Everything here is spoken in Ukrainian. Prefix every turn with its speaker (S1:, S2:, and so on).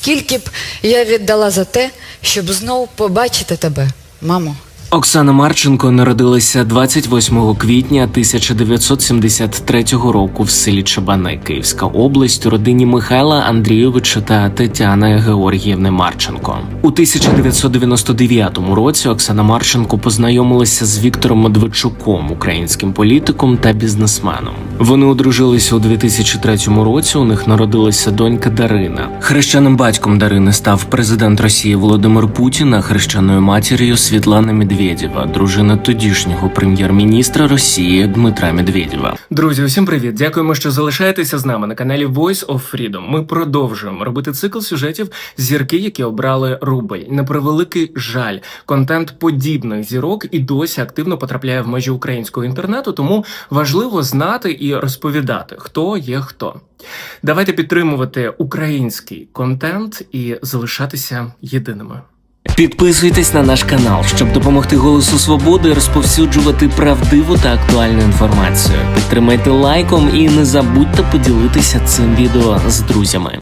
S1: Скільки б я віддала за те, щоб знов побачити тебе, мамо.
S2: Оксана Марченко народилася 28 квітня 1973 року в селі Чабани, Київська область, у родині Михайла Андрійовича та Тетяни Георгіївни Марченко. У 1999 році Оксана Марченко познайомилася з Віктором Медведчуком, українським політиком та бізнесменом. Вони одружилися у 2003 році. У них народилася донька Дарина. Хрещеним батьком Дарини став президент Росії Володимир Путін, а хрещеною матір'ю Світлана Медведєва, дружина тодішнього прем'єр-міністра Росії Дмитра Медведєва. Друзі, усім привіт! Дякуємо, що залишаєтеся з нами на каналі Voice of Freedom. Ми продовжуємо робити цикл сюжетів зірки, які обрали рубль. На превеликий жаль, контент подібних зірок і досі активно потрапляє в межі українського інтернету, тому важливо знати і розповідати, хто є хто. Давайте підтримувати український контент і залишатися єдиними. Підписуйтесь на наш канал, щоб допомогти Голосу Свободи розповсюджувати правдиву та актуальну інформацію. Підтримайте лайком і не забудьте поділитися цим відео з друзями.